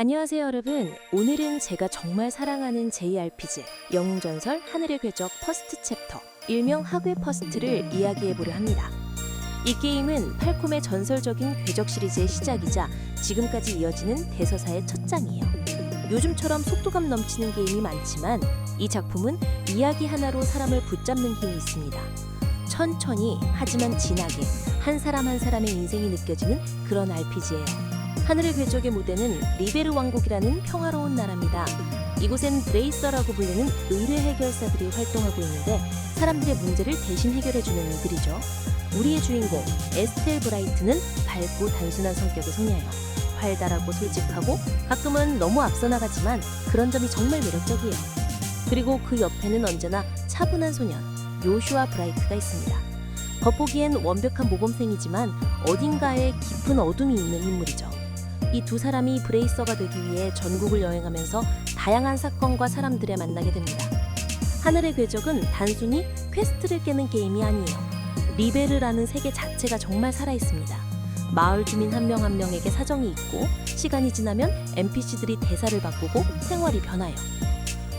안녕하세요 여러분. 오늘은 제가 정말 사랑하는 JRPG 영웅전설 하늘의 궤적 퍼스트 챕터 일명 하괴 퍼스트를 이야기해보려 합니다. 이 게임은 팔콤의 전설적인 궤적 시리즈의 시작이자 지금까지 이어지는 대서사의 첫 장이에요. 요즘처럼 속도감 넘치는 게임이 많지만 이 작품은 이야기 하나로 사람을 붙잡는 힘이 있습니다. 천천히 하지만 진하게 한 사람 한 사람의 인생이 느껴지는 그런 RPG예요 하늘의 궤적의 무대는 리베르 왕국이라는 평화로운 나라입니다. 이곳엔 브레이서라고 불리는 의뢰 해결사들이 활동하고 있는데 사람들의 문제를 대신 해결해주는 이들이죠. 우리의 주인공 에스텔 브라이트는 밝고 단순한 성격의 소녀예요. 활달하고 솔직하고 가끔은 너무 앞서 나가지만 그런 점이 정말 매력적이에요. 그리고 그 옆에는 언제나 차분한 소년 요슈아 브라이트가 있습니다. 겉보기엔 완벽한 모범생이지만 어딘가에 깊은 어둠이 있는 인물이죠. 이 두 사람이 브레이서가 되기 위해 전국을 여행하면서 다양한 사건과 사람들을 만나게 됩니다. 하늘의 궤적은 단순히 퀘스트를 깨는 게임이 아니에요. 리베르라는 세계 자체가 정말 살아있습니다. 마을 주민 한 명 한 명에게 사정이 있고 시간이 지나면 NPC들이 대사를 바꾸고 생활이 변해요.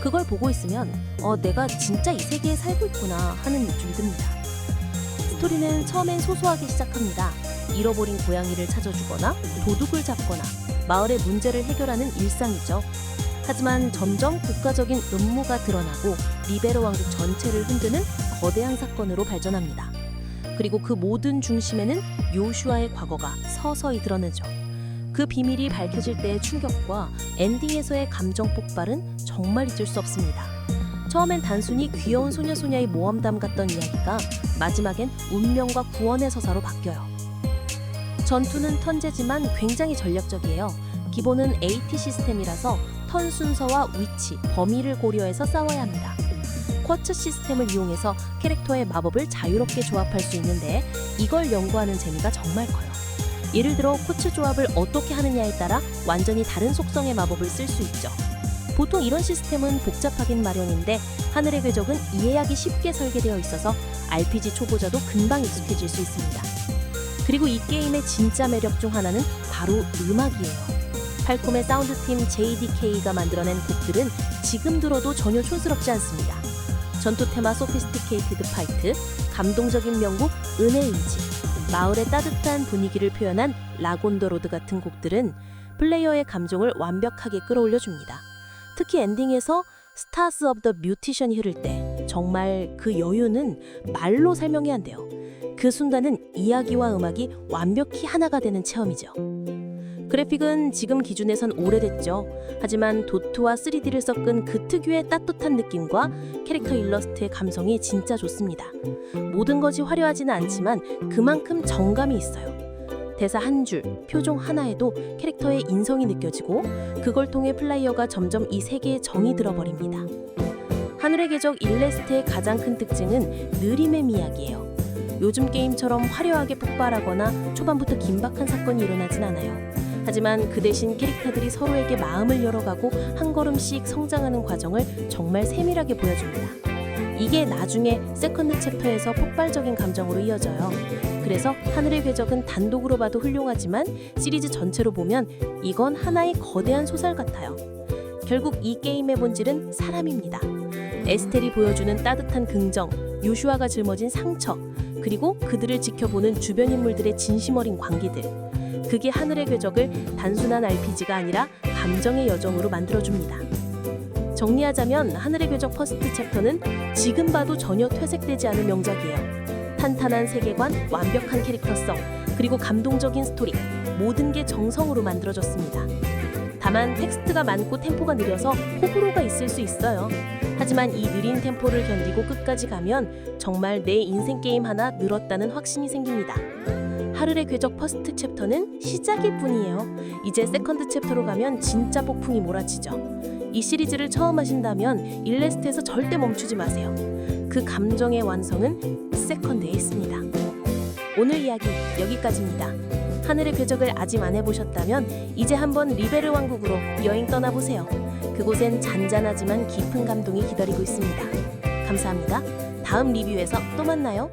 그걸 보고 있으면 어 내가 진짜 이 세계에 살고 있구나 하는 느낌이 듭니다. 스토리는 처음엔 소소하게 시작합니다. 잃어버린 고양이를 찾아주거나 도둑을 잡거나 마을의 문제를 해결하는 일상이죠. 하지만 점점 국가적인 음모가 드러나고 리베로 왕국 전체를 흔드는 거대한 사건으로 발전합니다. 그리고 그 모든 중심에는 요슈아의 과거가 서서히 드러나죠. 그 비밀이 밝혀질 때의 충격과 엔딩에서의 감정 폭발은 정말 잊을 수 없습니다. 처음엔 단순히 귀여운 소녀소녀의 모험담 같던 이야기가 마지막엔 운명과 구원의 서사로 바뀌어요. 전투는 턴제지만 굉장히 전략적이에요. 기본은 AT 시스템이라서 턴 순서와 위치, 범위를 고려해서 싸워야 합니다. 쿼츠 시스템을 이용해서 캐릭터의 마법을 자유롭게 조합할 수 있는데 이걸 연구하는 재미가 정말 커요. 예를 들어 쿼츠 조합을 어떻게 하느냐에 따라 완전히 다른 속성의 마법을 쓸 수 있죠. 보통 이런 시스템은 복잡하긴 마련인데 하늘의 궤적은 이해하기 쉽게 설계되어 있어서 RPG 초보자도 금방 익숙해질 수 있습니다. 그리고 이 게임의 진짜 매력 중 하나는 바로 음악이에요. 팔콤의 사운드팀 JDK가 만들어낸 곡들은 지금 들어도 전혀 촌스럽지 않습니다. 전투 테마 소피스티케이티드 파이트, 감동적인 명곡 은혜의 의지, 마을의 따뜻한 분위기를 표현한 라곤더 로드 같은 곡들은 플레이어의 감정을 완벽하게 끌어올려줍니다. 특히 엔딩에서 스타스 오브 더 뮤티션이 흐를 때 정말 그 여유는 말로 설명이 안 돼요. 그 순간은 이야기와 음악이 완벽히 하나가 되는 체험이죠. 그래픽은 지금 기준에선 오래됐죠. 하지만 도트와 3D를 섞은 그 특유의 따뜻한 느낌과 캐릭터 일러스트의 감성이 진짜 좋습니다. 모든 것이 화려하지는 않지만 그만큼 정감이 있어요. 대사 한 줄, 표정 하나에도 캐릭터의 인성이 느껴지고 그걸 통해 플레이어가 점점 이 세계에 정이 들어버립니다. 하늘의 궤적 일레스트의 가장 큰 특징은 느림의 이야기예요. 요즘 게임처럼 화려하게 폭발하거나 초반부터 긴박한 사건이 일어나진 않아요. 하지만 그 대신 캐릭터들이 서로에게 마음을 열어가고 한 걸음씩 성장하는 과정을 정말 세밀하게 보여줍니다. 이게 나중에 세컨드 챕터에서 폭발적인 감정으로 이어져요. 그래서 하늘의 궤적은 단독으로 봐도 훌륭하지만 시리즈 전체로 보면 이건 하나의 거대한 소설 같아요. 결국 이 게임의 본질은 사람입니다. 에스텔이 보여주는 따뜻한 긍정, 요슈아가 짊어진 상처, 그리고 그들을 지켜보는 주변 인물들의 진심 어린 관계들. 그게 하늘의 궤적을 단순한 RPG가 아니라 감정의 여정으로 만들어줍니다. 정리하자면 하늘의 궤적 퍼스트 챕터는 지금 봐도 전혀 퇴색되지 않은 명작이에요. 탄탄한 세계관, 완벽한 캐릭터성, 그리고 감동적인 스토리, 모든 게 정성으로 만들어졌습니다. 다만 텍스트가 많고 템포가 느려서 호불호가 있을 수 있어요. 하지만 이 느린 템포를 견디고 끝까지 가면 정말 내 인생 게임 하나 늘었다는 확신이 생깁니다. 하늘의 궤적 퍼스트 챕터는 시작일 뿐이에요. 이제 세컨드 챕터로 가면 진짜 폭풍이 몰아치죠. 이 시리즈를 처음 하신다면 일레스트에서 절대 멈추지 마세요. 그 감정의 완성은 세컨드에 있습니다. 오늘 이야기 여기까지입니다. 하늘의 궤적을 아직 안 해보셨다면 이제 한번 리베르 왕국으로 여행 떠나보세요. 그곳엔 잔잔하지만 깊은 감동이 기다리고 있습니다. 감사합니다. 다음 리뷰에서 또 만나요.